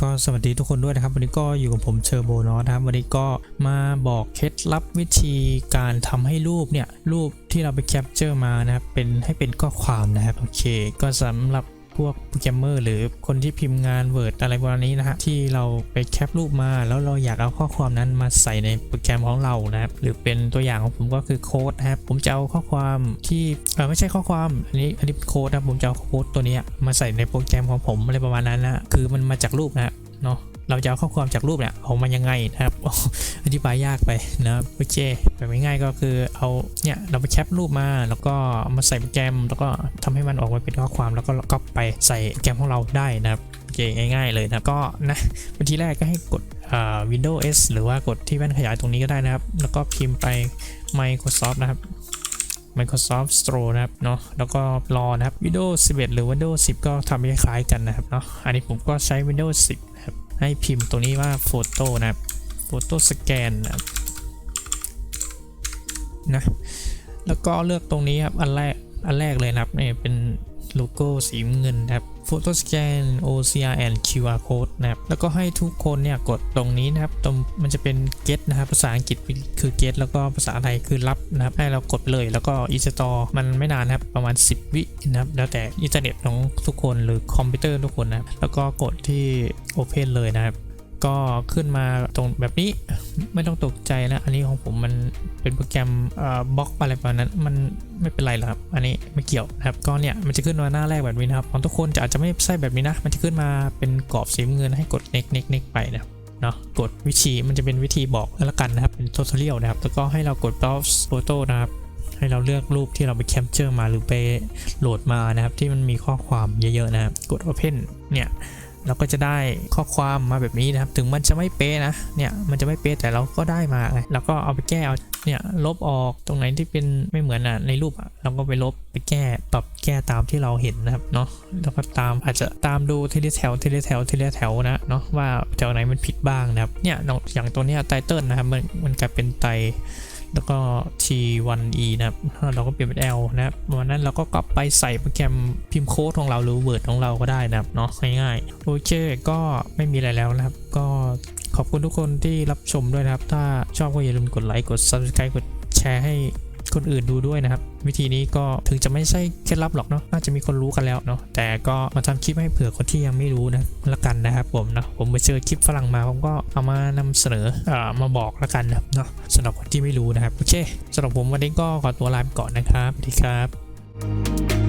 ก็สวัสดีทุกคนด้วยนะครับ วันนี้ก็อยู่กับผมเชอร์โบนอสนะครับ วันนี้ก็มาบอกเคล็ดลับวิธีการทำให้รูปเนี่ย รูปที่เราไปแคปเจอร์มานะครับเป็นให้เป็นข้อความนะครับ โอเค ก็สำหรับ พวกโปรแกรมเมอร์หรือคนที่พิมพ์งานเวิร์ดอะไรประมาณนี้นะฮะที่เราไปแคปรูปมา แล้วเราอยากเอาข้อความนั้นมาใส่ในโปรแกรมของเรานะครับหรือเป็นตัวอย่างของผมก็คือโค้ดนะครับผมจะเอาข้อความที่ไม่ใช่ข้อความอันนี้อันนี้เป็นโค้ดนะผมจะเอาโค้ดตัวนี้มาใส่ในโปรแกรมของผมอะไรประมาณนั้นนะคือมันมาจากรูปนะเนาะ เราจะเอาข้อความจากรูปเนี่ยออกมายังไงนะครับ อธิบายยากไปนะโอเคแบบง่ายๆก็คือเอาเนี่ยเราไปแคปรูปมา แล้วก็มาใส่โปรแกรม แล้วก็ทำให้มันออกมาเป็นข้อความแล้วก็ก๊อปไปใส่โปรแกรมของเราได้นะครับโอเคง่าย ๆเลยนะก็นะวิธีแรกก็ให้กดอ่า Windows S หรือว่ากดที่แว่นขยายตรงนี้ก็ได้นะครับ แล้วก็พิมพ์ไป Microsoft นะครับ Microsoft Store นะครับเนาะแล้วก็รอนะครับ Windows 11 หรือ Windows 10 ก็ทำคล้ายๆกันนะครับเนาะอันนี้ผมก็ใช้ Windows 10 นะครับ ให้พิมพ์ตรงนี้ว่า Photo นะครับ Photo Scan นะครับนะแล้วก็เลือกตรงนี้ครับอันแรกอันแรกเลยนะครับเนี่ยเป็นโลโก้สีเงินนะครับ Photo Scan OCR and QR Code นะครับแล้วก็ให้ทุกคนเนี่ยกดตรงนี้นะครับตรงมันจะเป็น get นะครับภาษาอังกฤษคือ get แล้วก็ภาษาไทยคือรับนะครับให้เรากดเลยแล้วก็ install มันไม่นานนะครับประมาณ 10 วินะครับแล้วแต่อินเทอร์เน็ตของทุกคนหรือคอมพิวเตอร์ทุกคนนะครับแล้วก็กดที่ open เลยนะครับ ก็ขึ้นมาตรงแบบนี้ไม่ต้องตกใจนะ อันนี้ของผมมันเป็นโปรแกรมบล็อกอะไรประมาณนั้น มันไม่เป็นไรหรอกครับ อันนี้ไม่เกี่ยวนะครับ ก็เนี่ยมันจะขึ้นมาหน้าแรกแบบนี้นะครับ ของทุกคนจะอาจจะไม่ใช่แบบนี้นะ มันจะขึ้นมาเป็นกรอบสีเงินให้กด next next next ไปนะครับเนาะกดวิธีมันจะเป็นวิธีบอกแล้วกันนะครับ เป็น tutorial นะครับ แล้วก็ให้เรากด browse photo นะครับให้เราเลือกรูปที่เราไปแคปเจอร์มาหรือไปโหลดมานะครับ ที่มันมีข้อความเยอะๆนะครับ กด open เนี่ย เราก็จะได้ข้อความมาแบบนี้นะครับ ถึงมันจะไม่เป๊ะนะ เนี่ยมันจะไม่เป๊ะแต่เราก็ได้มาไงเราก็เอาไปแก้เอาเนี่ยลบออกตรงไหนที่เป็นไม่เหมือนอะในรูปอะเราก็ไปลบไปแก้ปรับแก้ตามที่เราเห็นนะครับเนาะแล้วก็ตามอาจจะตามดูทีละแถวทีละแถวทีละแถวนะเนาะว่าแถวไหนมันผิดบ้างนะครับเนี่ยอย่างตัวเนี้ยไตเติลนะครับมันมันกลายเป็นไต แล้วก็ T1E นะครับเราก็เปลี่ยนเป็น L นะครับวันนั้นเราก็กลับไปใส่โปรแกรมพิมพ์โค้ดของเราหรือ Word ของเราก็ได้นะครับเนาะง่ายๆโอเคก็ไม่มีอะไรแล้วนะครับ ก็ขอบคุณทุกคนที่รับชมด้วยนะครับ ถ้าชอบก็อย่าลืมกดไลค์กด Subscribe กดแชร์ให้ คนอื่นดูด้วยนะครับ วิธีนี้ก็ถึงจะไม่ใช่เคล็ดลับหรอกเนาะน่าจะมีคนรู้กันแล้วเนาะแต่ก็มาทำคลิปให้เผื่อคนที่ยังไม่รู้นะละกันนะครับผมเนาะผมไปเจอคลิปฝรั่งมาผมก็เอามานำเสนอเอ่อมาบอกละกันนะเนาะสำหรับคนที่ไม่รู้นะครับโอเคสำหรับผมวันนี้ก็ขอตัวลาไปก่อนนะครับสวัสดีครับ